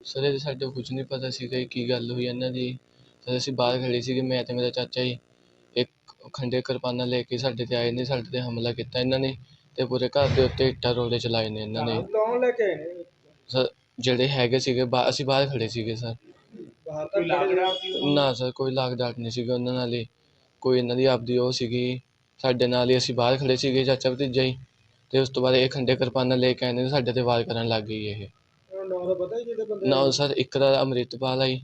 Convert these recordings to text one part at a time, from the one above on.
Sir ਇਹਦੇ ਸਾਡੇ ਕੁਝ ਨਹੀਂ ਪਤਾ ਸੀਗਾ ਕੀ ਗੱਲ ਹੋਈ ਇਹਨਾਂ ਦੀ। ਸਰ ਅਸੀਂ ਬਾਹਰ ਖੜੇ ਸੀਗੇ ਮੈਂ ਤੇ ਮੇਰਾ ਚਾਚਾ ਜੀ। ਇੱਕ ਖੰਡੇ ਕਿਰਪਾਨਾਂ ਲੈ ਕੇ ਸਾਡੇ ਤੇ ਆਏ ਨੇ ਸਾਡੇ ਤੇ ਹਮਲਾ ਕੀਤਾ ਇਹਨਾਂ ਨੇ ਤੇ ਪੂਰੇ ਘਰ ਦੇ ਉੱਤੇ ਇੱਟਾਂ ਰੋੜੇ ਚਲਾਏ ਨੇ ਇਹਨਾਂ ਨੇ। ਕੌਣ ਲੈ ਕੇ ਆਏ ਸਰ ਜਿਹੜੇ ਹੈਗੇ ਸੀਗੇ ਬਾ- ਅਸੀਂ ਬਾਹਰ ਖੜੇ ਸੀਗੇ ਸਰ। ਬਾਹਰ ਨਾ ਸਰ ਕੋਈ ਲਾਗ ਡਾਟ ਨਹੀਂ ਸੀਗਾ ਉਹਨਾਂ ਨਾਲ ਹੀ। ਕੋਈ ਇਹਨਾਂ ਦੀ ਆਪਦੀ ਉਹ ਸੀਗੀ ਸਾਡੇ ਨਾਲ ਹੀ ਅਸੀਂ ਬਾਹਰ ਖੜੇ ਸੀਗੇ ਚਾਚਾ ਭਤੀਜਾ ਹੀ ਤੇ ਉਸ ਤੋਂ ਬਾਅਦ ਇਹ ਖੰਡੇ ਕਿਰਪਾਨਾਂ ਲੈ ਕੇ ਆਏ ਨੇ ਸਾਡੇ ਤੇ ਵਾਰ ਕਰਨ ਲੱਗ ਗਈ ਇਹ। ਨਾਮ ਦਾ ਪਤਾ ਹੀ ਜਿਹਦੇ ਬੰਦੇ ਨਾ ਸਰ ਇੱਕ ਦਾ ਅੰਮ੍ਰਿਤਪਾਲ ਆਈ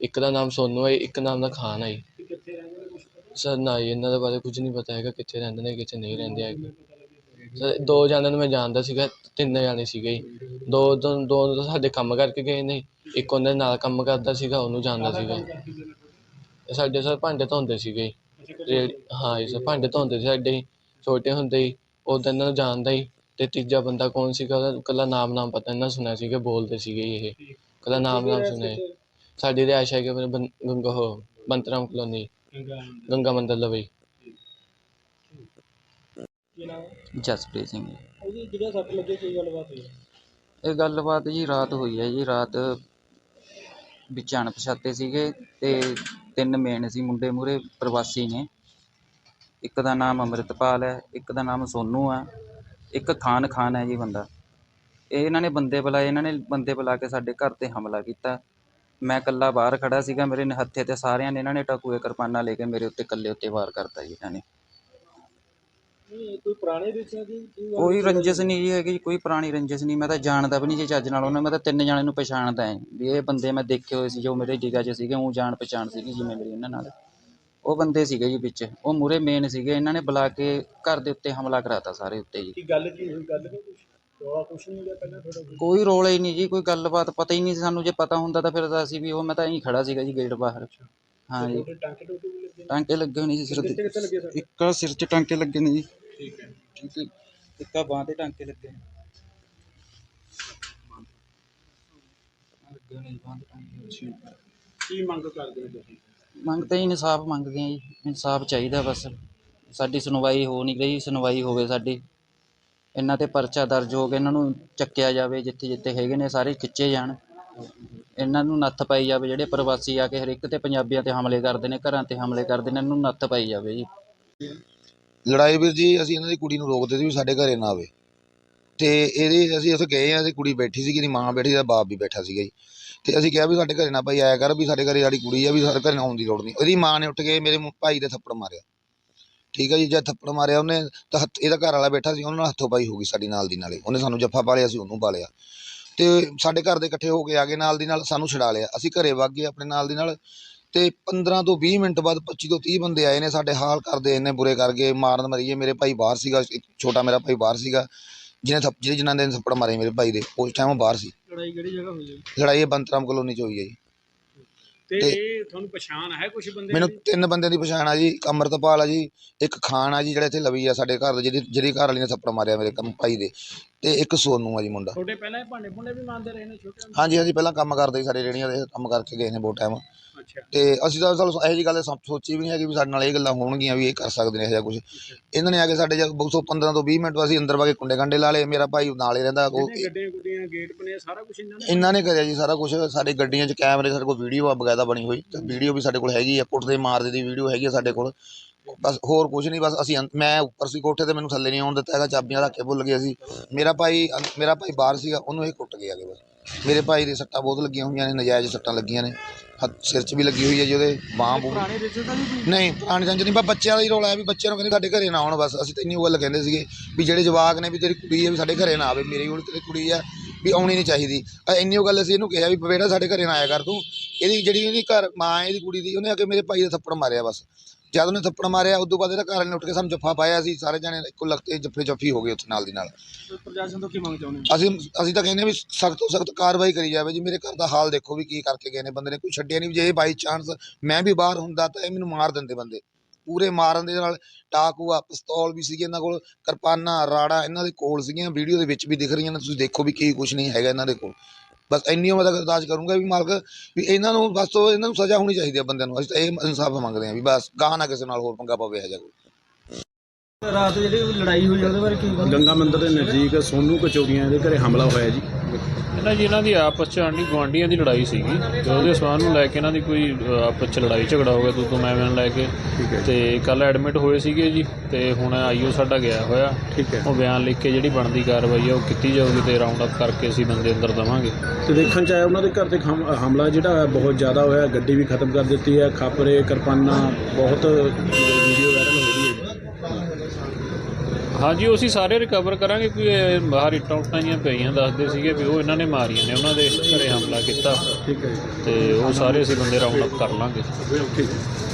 ਇੱਕ ਦਾ ਨਾਮ ਸੋਨੂ ਹੈ ਇੱਕ ਨਾਮ ਦਾ ਖਾਨ ਆਈ ਕਿ ਕਿੱਥੇ ਰਹਿੰਦੇ ਨੇ ਕੁਛ ਪਤਾ? ਸਰ ਨਾ ਜੀ, ਇਹਨਾਂ ਦੇ ਬਾਰੇ ਕੁਝ ਨਹੀਂ ਪਤਾ ਹੈਗਾ ਕਿੱਥੇ ਰਹਿੰਦੇ ਨੇ ਕਿੱਥੇ ਨਹੀਂ ਰਹਿੰਦੇ ਹੈਗੇ। ਸਰ ਦੋ ਜਣਿਆਂ ਨੂੰ ਮੈਂ ਜਾਣਦਾ ਸੀਗਾ ਤਿੰਨ ਜਾਣੇ ਸੀਗੇ ਜੀ। ਦੋ ਦੋ ਦੋ ਤਾਂ ਸਾਡੇ ਕੰਮ ਕਰਕੇ ਗਏ ਨੇ ਇੱਕ ਉਹਨਾਂ ਦੇ ਨਾਲ ਕੰਮ ਕਰਦਾ ਸੀਗਾ ਉਹਨੂੰ ਜਾਣਦਾ ਸੀਗਾ। ਇਹ ਸਾਡੇ ਸਰ ਭਾਂਡੇ ਧੋਂਦੇ ਸੀਗੇ ਜੀ। ਰੇਹੜੀ- ਹਾਂ ਜੀ ਸਰ ਭਾਂਡੇ ਧੋਂਦੇ ਸੀ ਸਾਡੇ ਜੀ। ਛੋਟੇ ਹੁੰਦੇ ਹੀ ਉਦੋਂ ਇਹਨਾਂ ਨੂੰ ਜਾਣਦਾ ਹੀ। ਤੇ ਤੀਜਾ ਬੰਦਾ ਕੌਣ ਸੀਗਾ? ਉਹਦਾ ਇਕੱਲਾ ਨਾਮ ਨਾਮ ਪਤਾ ਇਹਨਾਂ ਸੁਣਿਆ ਸੀਗਾ ਬੋਲਦੇ ਸੀਗੇ ਇਹ। ਇਕੱਲਾ ਨਾਮ ਨਾਮ ਸੁਣਿਆ। ਜੀ। ਸਾਡੀ ਰਿਹਾਇਸ਼ ਹੈ ਕਿ ਗੰਗਾ ਉਹ ਬੰਤਰਾਮ ਕਲੋਨੀ। ਗੰਗਾ ਮੰਦਰ। ਲਵੇ। ਕੀ ਨਾਮ ਹੈ? ਜਸਪ੍ਰੀਤ ਸਿੰਘ। ਜੀ। ਉਹ ਜੀ ਜਿਹੜਾ ਸੱਟ ਲੱਗੇ ਕੀ ਗੱਲਬਾਤ ਹੋਈ? ਇਹ ਗੱਲਬਾਤ ਜੀ ਰਾਤ ਹੋਈ ਹੈ ਜੀ ਰਾਤ ਵਿੱਚ ਅਣਪਛਾਤੇ ਸੀਗੇ ਤੇ ਤਿੰਨ ਮੇਨ ਸੀ ਮੁੰਡੇ ਮੂਰੇ ਪ੍ਰਵਾਸੀ ਨੇ। ਇੱਕ ਦਾ ਨਾਮ ਅੰਮ੍ਰਿਤਪਾਲ ਹੈ ਇੱਕ ਦਾ ਨਾਮ ਸੋਨੂ ਹੈ। ਇੱਕ ਖਾਨ ਖਾਨ ਹੈ ਜੀ ਬੰਦਾ। ਇਹ ਇਹਨਾਂ ਨੇ ਬੰਦੇ ਬੁਲਾਏ ਇਹਨਾਂ ਨੇ ਬੰਦੇ ਬੁਲਾ ਕੇ ਸਾਡੇ ਘਰ ਤੇ ਹਮਲਾ ਕੀਤਾ। ਮੈਂ ਇਕੱਲਾ ਬਾਹਰ ਖੜਾ ਸੀਗਾ ਮੇਰੇ ਹੱਥੇ ਤੇ ਸਾਰਿਆਂ ਨੇ ਇਹਨਾਂ ਨੇ ਟਕੂਏ ਕਿਰਪਾਨਾਂ ਲੈ ਕੇ ਮੇਰੇ ਉੱਤੇ ਇਕੱਲੇ ਉੱਤੇ ਵਾਰ ਕਰਤਾ ਜੀ ਇਹਨਾਂ ਨੇ। ਕੋਈ ਪੁਰਾਣੇ ਦੀ ਰੰਜਿਸ਼ ਨਹੀਂ ਜੀ ਹੈਗੀ ਕੋਈ ਪੁਰਾਣੀ ਰੰਜਿਸ਼ ਨਹੀਂ। ਮੈਂ ਤਾਂ ਜਾਣਦਾ ਵੀ ਨਹੀਂ ਜੀ ਚੱਜ ਨਾਲ ਉਹਨਾਂ ਮੈਂ ਤਾਂ ਤਿੰਨ ਜਣਿਆਂ ਨੂੰ ਪਛਾਣਦਾ ਹਾਂ। ਵੀ ਇਹ ਬੰਦੇ ਮੈਂ ਦੇਖੇ ਹੋਏ ਸੀ ਜੋ ਮੇਰੇ ਜਿਗਾ 'ਚ ਸੀਗੇ ਉਹ ਜਾਣ ਪਛਾਣ ਸੀਗੀ ਜਿਵੇਂ ਮੇਰੀ ਇਹਨਾਂ ਨਾਲ। ਉਹ ਬੰਦੇ ਸੀਗੇ ਜੀ ਵਿੱਚ। ਉਹ ਮੂਰੇ ਮੇਨ ਸੀਗੇ। ਇਹਨਾਂ ਨੇ ਬੁਲਾ ਕੇ ਘਰ ਦੇ ਉੱਤੇ ਹਮਲਾ ਕਰਾਤਾ ਸਾਰੇ ਉੱਤੇ ਜੀ। ਕੀ ਗੱਲ ਕੀ ਹੋਈ? ਗੱਲ ਨਹੀਂ ਕੁਛ ਰੌਲਾ ਕੁਛ ਨਹੀਂ ਹੋਇਆ ਪਹਿਲਾਂ ਥੋੜਾ ਕੋਈ? ਰੋਲਾ ਹੀ ਨਹੀਂ ਜੀ। ਕੋਈ ਗੱਲਬਾਤ ਪਤਾ ਹੀ ਨਹੀਂ ਸੀ ਸਾਨੂੰ। ਜੇ ਪਤਾ ਹੁੰਦਾ ਤਾਂ ਫਿਰ ਤਾਂ ਅਸੀਂ ਵੀ ਉਹ ਮੈਂ ਤਾਂ ਇਹੀ ਖੜਾ ਸੀਗਾ ਜੀ ਗੇਟ ਬਾਹਰ। ਹਾਂ ਜੀ। ਟਾਂਕੇ ਟੂਕੇ ਵੀ ਲੱਗੇ? ਟਾਂਕੇ ਲੱਗੇ ਹੋਏ ਨਹੀਂ ਸੀ ਸਿਰ ਕਿੱਥੇ ਤੇ। ਕਿੱਥੇ ਲੱਗੇ ਸਰ? ਇੱਕ ਸਿਰ 'ਚ ਟਾਂਕੇ ਲੱਗੇ ਨੇ ਜੀ। ਠੀਕ ਹੈ। ਠੀਕ ਹੈ ਇੱਕ ਬਾਂਹ ਤੇ ਟਾਂਕੇ ਲੱਗੇ ਨੇ। ਲੱਗੇ ਨੇ ਜੀ ਬਾਂਹ ਤੇ ਟਾਂਕੇ ਕੀ ਮੰਗ ਕਰਦੇ ਹੋ ਤੁਸੀਂ? ਮੰਗ ਤਾਂ ਜੀ ਇਨਸਾਫ ਮੰਗਦੇ ਹਾਂ ਜੀ, ਇਨਸਾਫ ਚਾਹੀਦਾ ਬਸ। ਸਾਡੀ ਸੁਣਵਾਈ ਹੋ ਨਹੀਂ ਰਹੀ, ਸੁਣਵਾਈ ਹੋਵੇ ਸਾਡੀ। ਇਹਨਾਂ ਤੇ ਪਰਚਾ ਦਰਜ ਹੋ ਕੇ ਇਹਨਾਂ ਨੂੰ ਚੱਕਿਆ ਜਾਵੇ, ਜਿੱਥੇ ਜਿੱਥੇ ਹੈਗੇ ਨੇ ਸਾਰੇ ਖਿੱਚੇ ਜਾਣ। ਇਹਨਾਂ ਨੂੰ ਨੱਥ ਪਾਈ ਜਾਵੇ, ਜਿਹੜੇ ਪ੍ਰਵਾਸੀ ਆ ਕੇ ਹਰ ਇੱਕ ਤੇ ਪੰਜਾਬੀਆਂ ਤੇ ਹਮਲੇ ਕਰਦੇ ਨੇ, ਘਰਾਂ ਤੇ ਹਮਲੇ ਕਰਦੇ ਨੇ, ਇਹਨਾਂ ਨੂੰ ਨੱਥ ਪਾਈ ਜਾਵੇ ਜੀ। ਲੜਾਈ ਵੀਰ ਜੀ, ਅਸੀਂ ਇਹਨਾਂ ਦੀ ਕੁੜੀ ਨੂੰ ਰੋਕਦੇ ਸੀ ਵੀ ਸਾਡੇ ਘਰੇ ਨਾ ਆਵੇ। ਤੇ ਇਹਦੇ ਅਸੀਂ ਉੱਥੇ ਗਏ ਆ ਤੇ ਕੁੜੀ ਬੈਠੀ ਸੀਗੀ, ਇਹਦੀ ਮਾਂ ਬੈਠੀ ਦਾ ਬਾਪ ਵੀ ਬੈਠਾ ਸੀਗਾ ਜੀ। ਤੇ ਅਸੀਂ ਕਿਹਾ ਵੀ ਸਾਡੇ ਘਰੇ ਨਾ ਭਾਈ ਆਇਆ ਕਰ ਵੀ ਸਾਡੇ ਘਰੇ ਸਾਡੀ ਕੁੜੀ ਆ, ਵੀ ਸਾਡੇ ਘਰੇ ਆਉਣ ਦੀ ਲੋੜ ਨਹੀਂ। ਉਹਦੀ ਮਾਂ ਨੇ ਉੱਠ ਕੇ ਮੇਰੇ ਭਾਈ ਦੇ ਥੱਪੜ ਮਾਰਿਆ। ਠੀਕ ਹੈ ਜੀ, ਜਦ ਥੱਪੜ ਮਾਰਿਆ ਉਹਨੇ, ਤਾਂ ਇਹਦਾ ਘਰ ਵਾਲਾ ਬੈਠਾ ਸੀ ਉਹਨਾਂ ਨਾਲ ਹੱਥੋਂ ਪਾਈ ਹੋ ਗਈ ਸਾਡੀ ਨਾਲ ਦੀ ਨਾਲੇ। ਉਹਨੇ ਸਾਨੂੰ ਜੱਫਾ ਪਾ ਲਿਆ ਸੀ ਉਹਨੂੰ ਪਾ ਲਿਆ ਤੇ ਸਾਡੇ ਘਰ ਦੇ ਇਕੱਠੇ ਹੋ ਕੇ ਆ ਗਏ ਨਾਲ ਦੀ ਨਾਲ, ਸਾਨੂੰ ਛਡਾ ਲਿਆ। ਅਸੀਂ ਘਰੇ ਵਗ ਗਏ ਆਪਣੇ ਨਾਲ ਦੀ ਨਾਲ। ਤੇ 15 ਤੋਂ 20 ਮਿੰਟ ਬਾਅਦ 25 ਤੋਂ 30 ਬੰਦੇ ਆਏ ਨੇ, ਸਾਡੇ ਹਾਲ ਕਰਦੇ ਇੰਨੇ ਬੁਰੇ ਕਰ ਗਏ, ਮਾਰਨ ਮਰੀਏ, ਮੇਰੇ ਭਾਈ ਬਾਹਰ ਸੀਗਾ ਛੋਟਾ ਮੇਰਾ ਭਾਈ ਬਾਹਰ ਸੀਗਾ। ਜਿਹਨੇ ਥੱਪ ਜਿਹੜੇ ਜਿਨ੍ਹਾਂ ਦੇ ਥੱਪੜ ਮਾਰੇ ਮੇਰੇ ਭਾਈ ਦੇ ਉਸ ਟਾਈਮ ਉਹ ਬਾਹਰ ਸੀ। ਲੜਾਈ ਕਿਹੜੀ ਜਗ੍ਹਾ ਹੋਈ ਹੈ ਲੜਾਈ ਇਹ ਬੰਤਰਾਮ ਕਲੋਨੀ ਚ ਹੋਈ ਹੈ ਜੀ। ਤੇ ਤੇ- ਇਹ ਤੁਹਾਨੂੰ ਪਛਾਣ ਹੈ ਕੁਝ ਬੰਦੇ ਮੈਨੂੰ ਤਿੰਨ ਬੰਦਿਆਂ ਦੀ ਪਛਾਣ ਆ ਜੀ ਅੰਮ੍ਰਿਤਪਾਲ ਆ ਜੀ ਇੱਕ ਖਾਨ ਆ ਜੀ ਜਿਹੜਾ ਇੱਥੇ ਲਵੀ ਆ ਸਾਡੇ ਘਰ ਦੇ ਜਿਹਦੀ ਜਿਹੜੀ ਘਰ ਵਾਲੀ ਨੇ ਥੱਪੜ ਮਾਰਿਆ ਮੇਰੇ ਕੰਮ ਭਾਈ ਦੇ। ਤੇ ਇੱਕ ਸੋਨੂ ਆ ਜੀ ਮੁੰਡਾ। ਤੁਹਾਡੇ ਪਹਿਲਾਂ ਇਹ ਭਾਂਡੇ ਭੁੰਡੇ ਵੀ ਮੰਨਦੇ ਰਹੇ ਨੇ ਛੋਟੇ ਹੁੰਦੇ? ਹਾਂਜੀ ਹਾਂਜੀ ਪਹਿਲਾਂ ਕੰਮ ਕਰਦੇ ਸੀ ਸਾਡੇ ਰੇੜੀਆਂ ਦੇ ਕੰਮ ਕਰਕੇ ਗਏ ਨੇ ਬਹੁਤ ਟਾਈਮ ਤੇ ਅਸੀਂ ਤਾਂ ਚਲੋ ਇਹੋ ਜੀ ਗੱਲ ਸੋ- ਸੋਚੀ ਵੀ ਨਹੀਂ ਹੈਗੀ ਵੀ ਸਾਡੇ ਨਾਲ ਇਹ ਗੱਲਾਂ ਹੋਣਗੀਆਂ ਵੀ ਇਹ ਕਰ ਸਕਦੇ ਨੇ ਇਹੋ ਜਿਹਾ ਕੁਝ ਇਹਨਾਂ ਨੇ ਆ ਕੇ ਸਾਡੇ ਜਦ 215 ਤੋਂ 20 ਮਿੰਟ ਬਾਅਦ ਅਸੀਂ ਅੰਦਰ ਵਾ ਕੇ ਕੁੰਡੇ ਕੰਡੇ ਲਾ ਲਏ ਮੇਰਾ ਭਾਈ ਨਾਲ ਹੀ ਰਹਿੰਦਾ ਉਹ ਇਹਨੇ ਗੱਡੀਆਂ ਗੁੱਡੀਆਂ ਗੇਟ ਬਣੇ ਸਾਰਾ ਕੁਝ ਇਹਨਾਂ ਨੇ? ਇਹਨਾਂ ਨੇ ਕਰਿਆ ਜੀ ਸਾਰਾ ਕੁਝ ਸਾਡੇ ਗੱਡੀਆਂ 'ਚ ਕੈਮਰੇ ਸਾਡੇ ਕੋਲ ਵੀਡੀਓ ਆ ਬਕਾਇਦਾ ਬਣੀ ਹੋਈ ਤੇ ਵੀਡੀਓ ਵੀ ਸਾਡੇ ਕੋਲ ਹੈਗੀ ਆ ਕੁੱਟਦੇ ਮਾਰਦੇ ਦੀ ਵੀਡੀਓ ਹੈਗੀ ਆ ਸਾਡੇ ਕੋਲ। ਬਸ ਹੋਰ ਕੁਝ ਨਹੀਂ ਬਸ ਅਸੀਂ ਅੰਦ- ਮੈਂ ਉੱਪਰ ਸੀ ਕੋਠੇ ਤੇ ਮੈਨੂੰ ਥੱਲੇ ਨਹੀਂ ਆਉਣ ਦਿੱਤਾ ਹੈਗਾ ਚਾਬੀਆਂ ਰੱਖ ਕੇ ਭੁੱਲ ਗਏ ਸੀ ਮੇਰਾ ਭਾਈ ਮੇਰਾ ਭਾਈ ਬਾਹਰ ਸੀਗਾ ਉਹਨੂੰ ਇਹ ਕੁੱਟ ਗਿਆ ਬਸ। ਮੇਰੇ ਭਾਈ ਦੇ ਸੱਟਾਂ ਬਹੁਤ ਲੱਗੀਆਂ ਹੋਈਆਂ ਨੇ ਨਜਾਇਜ਼ ਸੱਟਾਂ ਲੱਗੀਆਂ ਨੇ। ਹੱਥ ਸਿਰ 'ਚ ਵੀ ਲੱਗੀ ਹੋਈ ਹੈ ਜੀ ਉਹਦੇ ਬਾਂਹ ਬੂਹ। ਪੁਰਾਣੇ ਨਹੀਂ ਪੁਰਾਣੀ ਜੰਜ ਨਹੀਂ ਬਸ ਬੱਚਿਆਂ ਦਾ ਹੀ ਰੌਲਾ ਹੈ ਵੀ ਬੱਚਿਆਂ ਨੂੰ ਕਹਿੰਦੇ ਸਾਡੇ ਘਰੇ ਨਾ ਆਉਣ ਬਸ ਅਸੀਂ ਤਾਂ ਇੰਨੀ ਉਹ ਗੱਲ ਕਹਿੰਦੇ ਸੀਗੇ ਵੀ ਜਿਹੜੇ ਜਵਾਕ ਨੇ ਵੀ ਤੇਰੀ ਕੁੜੀ ਹੈ ਵੀ ਸਾਡੇ ਘਰੇ ਨਾ ਆਵੇ ਮੇਰੀ ਹੁਣ ਤੇਰੀ ਕੁੜੀ ਆ ਵੀ ਆਉਣੀ ਨਹੀਂ ਚਾਹੀਦੀ। ਅ ਇੰਨੀ ਉਹ ਗੱਲ ਅਸੀਂ ਇਹਨੂੰ ਕਿਹਾ ਵੀ ਬੇਟਾ ਸਾਡੇ ਘਰੇ ਨਾ ਆਇਆ ਕਰ ਤੂੰ ਇਹਦੀ ਜਿਹੜੀ ਇਹਦੀ ਘਰ ਮਾਂ ਹੈ ਇਹਦੀ ਕੁੜੀ ਦੀ ਉਹਨੇ ਆ ਕੇ ਮੇਰੇ ਭਾਈ ਦੇ ਥੱਪੜ ਮਾਰਿਆ ਬਸ। ਜਦ ਉਹਨੇ ਥੱਪੜ ਮਾਰਿਆ ਉਦੋਂ ਬਾਅਦ ਇਹਦਾ ਘਰ ਵਾਲੇ ਨੇ ਉੱਠ ਕੇ ਸਾਨੂੰ ਜੱਫਾ ਪਾਇਆ ਸੀ ਸਾਰੇ ਜਣੇ ਇੱਕੋ ਲਗਤੇ ਜੱਫੇ ਜੱਫੀ ਹੋ ਗਏ ਉੱਥੇ ਨਾਲ ਦੀ ਨਾਲ। ਪ੍ਰਸ਼ਾਸਨ ਤੋਂ ਕੀ ਮੰਗ ਚਾਹੁੰਦੇ ਹੋ? ਅਸੀਂ ਅਸੀਂ ਤਾਂ ਕਹਿੰਦੇ ਵੀ ਸਖਤ ਤੋਂ ਸਖਤ ਕਾਰਵਾਈ ਕਰੀ ਜਾਵੇ ਜੀ ਮੇਰੇ ਘਰ ਦਾ ਹਾਲ ਦੇਖੋ ਵੀ ਕੀ ਕਰਕੇ ਗਏ ਨੇ ਬੰਦੇ ਨੇ ਕੋਈ ਛੱਡਿਆ ਨਹੀਂ ਜੇ ਬਾਈ ਚਾਂਸ ਮੈਂ ਵੀ ਬਾਹਰ ਹੁੰਦਾ ਤਾਂ ਇਹ ਮੈਨੂੰ ਮਾਰ ਦਿੰਦੇ ਬੰਦੇ। ਪੂਰੇ ਮਾਰਨ ਦੇ ਨਾਲ ਟਾਕੂਆ ਪਿਸਤੌਲ ਵੀ ਸੀਗੇ ਇਹਨਾਂ ਕੋਲ ਕਿਰਪਾਨਾਂ ਰਾੜਾ ਇਹਨਾਂ ਦੇ ਕੋਲ ਸੀਗੀਆਂ ਵੀਡੀਓ ਦੇ ਵਿੱਚ ਵੀ ਦਿਖ ਰਹੀਆਂ ਨੇ ਤੁਸੀਂ ਦੇਖੋ ਵੀ ਕੀ ਕੁਝ ਨਹੀਂ ਹੈਗਾ ਇਹਨਾਂ ਦੇ ਕੋਲ। ਬਸ ਇੰਨੀ ਮੈਂ ਤਾਂ ਅਰਦਾਸ ਕਰੂੰਗਾ ਵੀ ਮਾਲਕ ਵੀ ਇਹਨਾਂ ਨੂੰ ਬਸ ਤੋਂ ਇਹਨਾਂ ਨੂੰ ਸਜ਼ਾ ਹੋਣੀ ਚਾਹੀਦੀ ਹੈ ਬੰਦਿਆਂ ਨੂੰ। ਅਸੀਂ ਤਾਂ ਇਹ ਇਨਸਾਫ ਮੰਗਦੇ ਹਾਂ ਵੀ ਬਸ ਗਾਹ ਨਾ ਕਿਸੇ ਨਾਲ ਹੋਰ ਪੰਗਾ ਪਵੇ ਇਹੋ ਜਿਹਾ ਕੋਈ। ਰਾਤ ਜਿਹੜੀ ਲੜਾਈ ਹੋਈ ਉਹਦੇ ਬਾਰੇ ਕੀ ਗੰਗਾ ਮੰਦਿਰ ਦੇ ਨਜ਼ਦੀਕ ਸੋਨੂ ਕਚੌਰੀਆਂ ਦੇ ਘਰੇ ਹਮਲਾ ਹੋਇਆ ਜੀ। ਇਹਨਾਂ ਜੀ ਇਹਨਾਂ ਦੀ ਆਪਸ ਚ ਆਂਢੀ ਗੁਆਂਢੀਆਂ ਦੀ ਲੜਾਈ ਸੀਗੀ। ਤੇ ਉਹਦੇ ਸਬੰਧ ਨੂੰ ਲੈ ਕੇ ਇਹਨਾਂ ਦੀ ਕੋਈ ਅ, ਆਪਸ ਚ ਲੜਾਈ ਝਗੜਾ ਹੋ ਗਿਆ ਤੂੰ ਤੂੰ ਮੈਂ ਮੈਂ ਲੈ ਕੇ। ਠੀਕ ਹੈ ਤੇ ਕੱਲ ਐਡਮਿਟ ਹੋਏ ਸੀਗੇ ਜੀ ਤੇ ਹੁਣ ਆਈਓ ਸਾਡਾ ਗਿਆ ਹੋਇਆ। ਠੀਕ ਹੈ। ਉਹ ਬਿਆਨ ਲਿਖ ਕੇ ਜਿਹੜੀ ਬਣਦੀ ਕਾਰਵਾਈ ਆ ਉਹ ਕੀਤੀ ਜਾਊਗੀ ਤੇ ਰਾਉਂਡ ਅਪ ਕਰਕੇ ਅਸੀਂ ਬੰਦੇ ਅੰਦਰ ਦਵਾਂਗੇ। ਤੇ ਦੇਖਣ ਚ ਆਇਆ ਉਹਨਾਂ ਦੇ ਘਰ ਤੇ ਹਮ- ਹਮਲਾ ਜਿਹੜਾ ਬਹੁਤ ਜ਼ਿਆਦਾ ਹੋਇਆ ਗੱਡੀ ਵੀ ਖਤਮ ਕਰ ਦਿੱਤੀ ਹੈ ਖਾਪਰੇ ਕਿਰਪਾਨਾਂ ਬਹੁਤ ਵੀਡੀਓ ਵਾਇਰਲ ਹੋ ਰਹੀ ਹੈ ਹਾਂਜੀ ਉਹ ਅਸੀਂ ਸਾਰੇ ਰਿਕਵਰ ਕਰਾਂਗੇ ਕੋਈ ਇਹ ਬਾਹਰ ਇੱਟਾਂ ਉੱਟਾਂ ਜੀਆਂ ਪਈਆਂ ਦੱਸਦੇ ਸੀਗੇ ਵੀ ਉਹ ਇਹਨਾਂ ਨੇ ਮਾਰੀਆਂ ਨੇ ਉਹਨਾਂ ਦੇ ਘਰੇ ਹਮਲਾ ਕੀਤਾ। ਠੀਕ ਹੈ ਤੇ ਉਹ ਸਾਰੇ ਅਸੀਂ ਬੰਦੇ ਰਾਉਂਡ ਅਪ ਕਰ ਲਾਂਗੇ। ਠੀਕ ਹੈ।